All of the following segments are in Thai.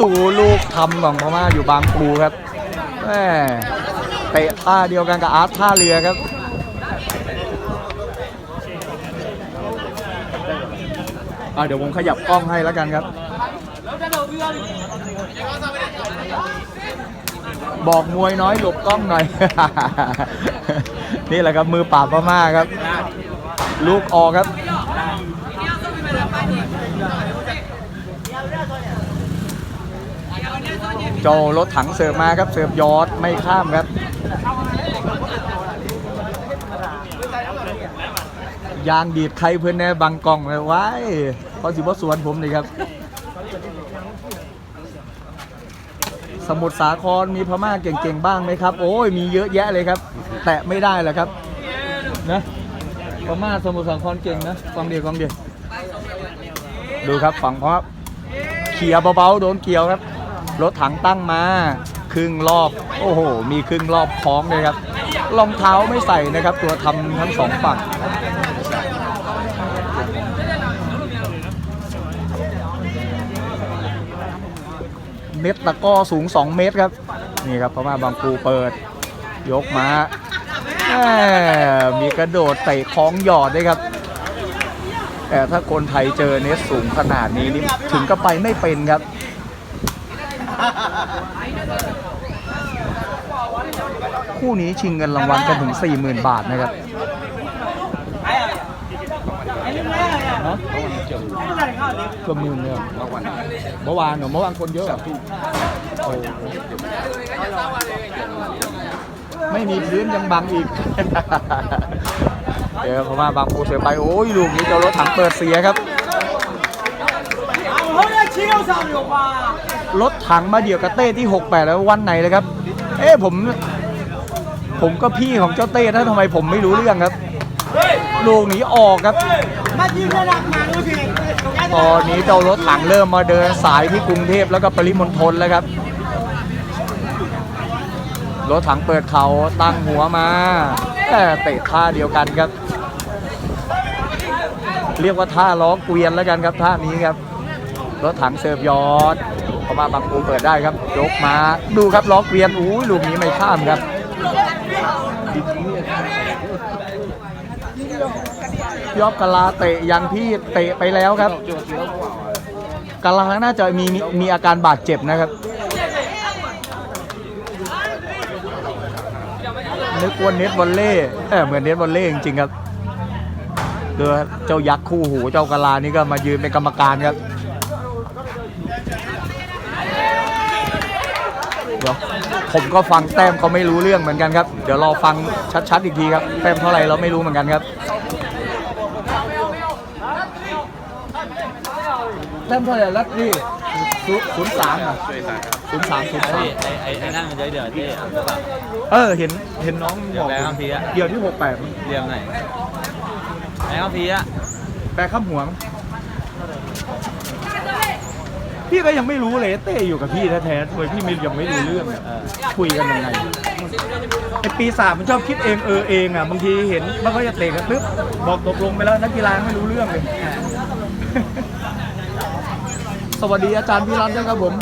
ดูลูกทำของพม่าอยู่บางปูครับแม่เตะท่าเดียวกันกับอาร์ตท่าเรือครับอะเดี๋ยวผมขยับกล้องให้แล้วกันครับ บอกมวยน้อยหลบกล้องหน่อย นี่แหละครับมือปราบพม่าครับ ลูกออกครับ โจรถถังเสิร์ฟมาครับเสิร์ฟยอดไม่ข้ามครับ ยางดีดใครเพื่อนแน่บังกล้องเลยว้ายเขาสิบสวนผมเลยครับ สมุทรสาครมีพม่าเก่งๆบ้างไหมครับ โอ้ยมีเยอะแยะเลยครับ แตะไม่ได้แหละครับนะพม่าสมุทรสาครเก่งนะฟังเดียวฟังเดียวดูครับฝั่งเพราะเขี่ยเบาๆโดนเกี่ยวครับ รถถังตั้งมา ครึ่งรอบ โอ้โห มีครึ่งรอบคล้องเลยครับ รองเท้าไม่ใส่นะครับ ตัวทำทั้งสองฝั่งเน็ตตะก้อสูง 2 เมตรครับ นี่ครับพม่าบางปูเปิด ยกมาม่มีกระโดดเตะคล้องหยอดด้วยครับ แต่ถ้าคนไทยเจอเน็ตสูงขนาดนี้นี่ถึงก็ไปไม่เป็นครับ คู่นี้ชิงเงินรางวัลกันถึง 40,000 บาทนะครับฮะก็หมื่นเนี่ยเมื่อวานเหรอเมื่อวานคนเยอะเหรอโอ้ไม่มีพื้นยังบังอีก เดี๋ยวพม่าบางปูเสียไปโอ้ยลูกนี้เจ้ารถถังเปิดเสียครับ รถถังมาเดี่ยวกับเต้ที่ 68 แล้ววันไหนเลยครับ เอ๊ะผม ผมก็พี่ของเจ้าเต้นะทำไมผมไม่รู้เรื่องครับลูกหนีออกครับ ตอนนี้เจ้ารถถังเริ่มมาเดินสายที่กรุงเทพแล้วก็ปริมณฑลแล้วครับ รถถังเปิดเขาตั้งหัวมาแต่เตะท่าเดียวกันครับ เรียกว่าท่าล้อเกวียนแล้วกันครับท่านี้ครับ รถถังเสิร์ฟยอด พอมาบางปูเปิดได้ครับยกมาดูครับล้อเกวียนอู้ยลูกนี้ไม่ข้ามครับยอบกะลาเตะยังพี่เตะไปแล้วครับกะลาน่าจะมีมีอาการบาดเจ็บนะครับนึกว่าเน็ตบอลเล่เออเหมือนเน็ตบอลเล่จริงๆครับเรือเจ้ายักษ์คู่หูเจ้ากะลานี่ก็มายืนเป็นกรรมการครับ เดี๋ยวผมก็ฟังแต้มเขาไม่รู้เรื่องเหมือนกันครับ เดี๋ยวรอฟังชัดๆอีกทีครับ แต้มเท่าไหร่เราไม่รู้เหมือนกันครับ แต้มเท่าไหร่ลัดนี่ศูนย์สามอะศูนย์สามศูนย์สามไอ้ไอ้ไอ้นั่นมันจะเดือดที่เออเห็นเห็นน้องเดี๋ยวบอกแบงค์คัมภีร์อะเดี๋ยวที่หกแปดเรียมไหนไอ้ข้าวพีอะแปลข้ามหัวมั้ง พี่ก็ยังไม่รู้เลยเต้อยู่กับพี่แท้ๆทำไมพี่ไม่ยังไม่รู้เรื่องเนี่ยคุยกันยังไงไอปีศาจมันชอบคิดเองเออเองอะบางทีเห็นมันก็จะเตะกันปึ๊บบอกตกลงไปแล้วนักกีฬาไม่รู้เรื่องเลย สวัสดีอาจารย์พิรัตน์นะครับผม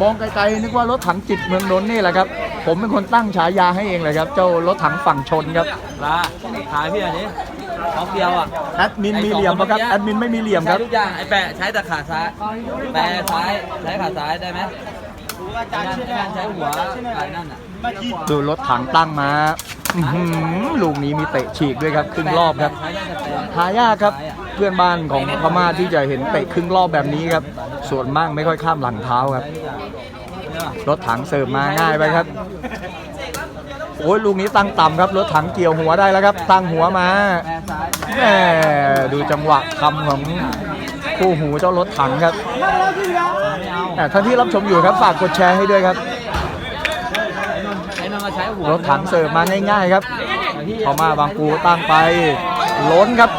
มองไกลๆนึกว่ารถถังจิตเมืองนนท์นี่แหละครับ ผมเป็นคนตั้งฉายาให้เองเลยครับ เจ้ารถถังฝั่งชนครับลาขายพี่อันนี้ ท็อปเดียวอะแอดมินมีเหลี่ยมปะครับแอดมินไม่มีเหลี่ยมคใช้รับ ทุกอย่างไอ้แปะใช้แต่ขาซ้ายแปะซ้ายใช้ขาซ้ายได้ไหมไอ้นั่นไอ้นั่นใช้หัวไอ้นั่นอะ ดูรถถังตั้งมาอื้อหือลูกนี้มีเตะฉีกด้วยครับครึ่งรอบครับใช้ได้แต่แปะหายากครับเพื่อนบ้านของพม่าที่จะเห็นเตะครึ่งรอบแบบนี้ครับ ส่วนมากไม่ค่อยข้ามหลังเท้าครับ รถถังเสิร์ฟมาง่ายไปครับโอ้ยลูกนี้ตั้งต่ำครับรถถังเกี่ยวหัวได้แล้วครับ ตั้งหัวมาแหมดูจังหวะคำของคู่หูเจ้ารถถังครับแต่ท่านที่รับชมอยู่ครับฝากกดแชร์ให้ด้วยครับรถถังเสิร์ฟมาง่าย ๆ ครับพอมาบางปูตั้งไป ล้นครับ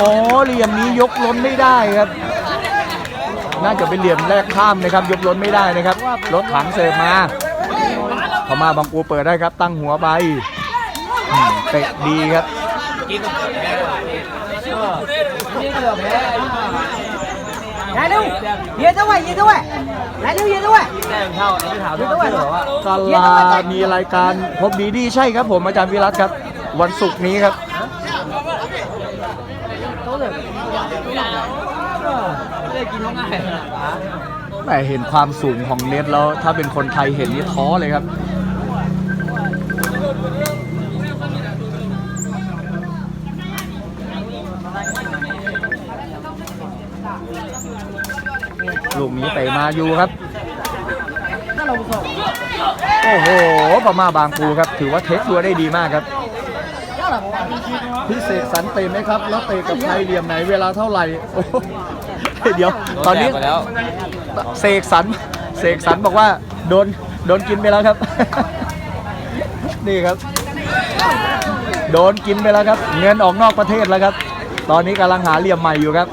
อ๋อเหลี่ยมนี้ยกล้นไม่ได้ครับ น่าจะเป็นเหลี่ยมแรกข้ามนะครับ ยกล้นไม่ได้นะครับ รถถังเสิร์ฟมา พอมาบางปูเปิดได้ครับ ตั้งหัวไปอืมเตะดีครับ กินนี่เกือบแพ้ 来溜，别的位，别的位，来溜，别的位。 แต้มเท่าไอ้ที่ถามพี่ว่าชื่อเหรอว่า กาลามีรายการพบดีดีใช่ครับผมอาจารย์วิรัตครับ วันศุกร์นี้ครับ ไม่ได้กินง่ายๆป๋า แหมเห็นความสูงของเน็ตแล้วถ้าเป็นคนไทยเห็นนี่ท้อเลยครับ ลูกนี้เตะมาอยู่ครับ โอ้โหประมาบางปูครับ ถือว่าเทคตัวได้ดีมากครับพี่เสกสรรเตะไหมครับ แล้วเตะกับใครเหลี่ยมไหนเวลาเท่าไหร่โอ้โห เดี๋ยว ตอนนี้โดแดกไปแล้ว เสกสรรเสกสรรบอกว่าโดนโดนกินไปแล้วครับ นี่ครับ โดนกินไปแล้วครับ เงินออกนอกประเทศแล้วครับ ตอนนี้กำลังหาเหลี่ยมใหม่อยู่ครับ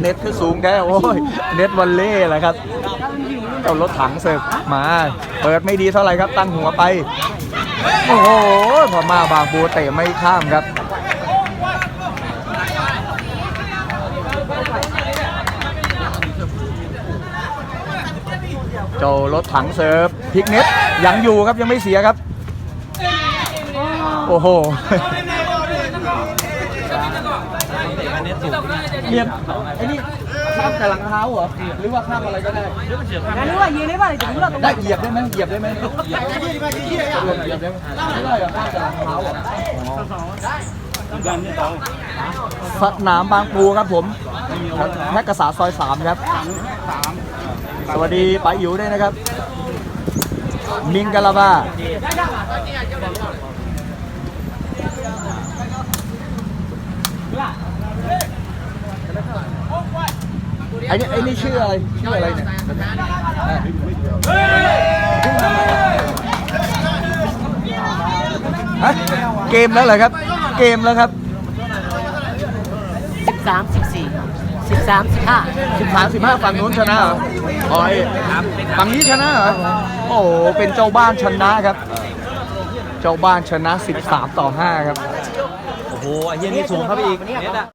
เน็ตคือสูงแค่โอ้ยเน็ตวันเล่แหละครับเจ้ารถถังเสิร์ฟมา เปิดไม่ดีเท่าไหร่ครับตั้งหัวไป โอ้โหพอมาบางปูเตะไม่ข้ามครับ เจ้ารถถังเซิร์ฟพลิกเน็ตยังอยู่ครับยังไม่เสียครับ โอ้โหเรียบไอ้นี่ข้ามแต่หลังเท้าเหรอหรือว่าข้ามอะไรก็ได้หรือว่ายืนได้ไหมถึงเราได้เหยียบได้ไหมเหยียบได้ไหมเหยียบได้ไหมไม่ได้เหรอข้ามแต่หลังเท้าเหรอสนามบางปูครับผมแพ็กกระสาซอยสามครับสาม สวัสดีป๋าอิ๋วด้วยนะครับ มิงกะลาบาไอ้นี่ไอ้นี่ชื่ออะไร ชื่ออะไรเนี่ยฮะเกมแล้วเหรอครับ เกมแล้วครับสิบสามสิบสี่ สิบสามสิบห้าสิบสามสิบห้าฝั่งนู้นชนะเหรออ๋อไอ้ฝั่งนี้ชนะเหรอโอ้โหเป็นเจ้าบ้านชนะครับ เจ้าบ้านชนะ 13 ต่อ 5 ครับ โอ้โหไอ้เหี้ยนี่สูงเข้าไปอีกเน็ตอะ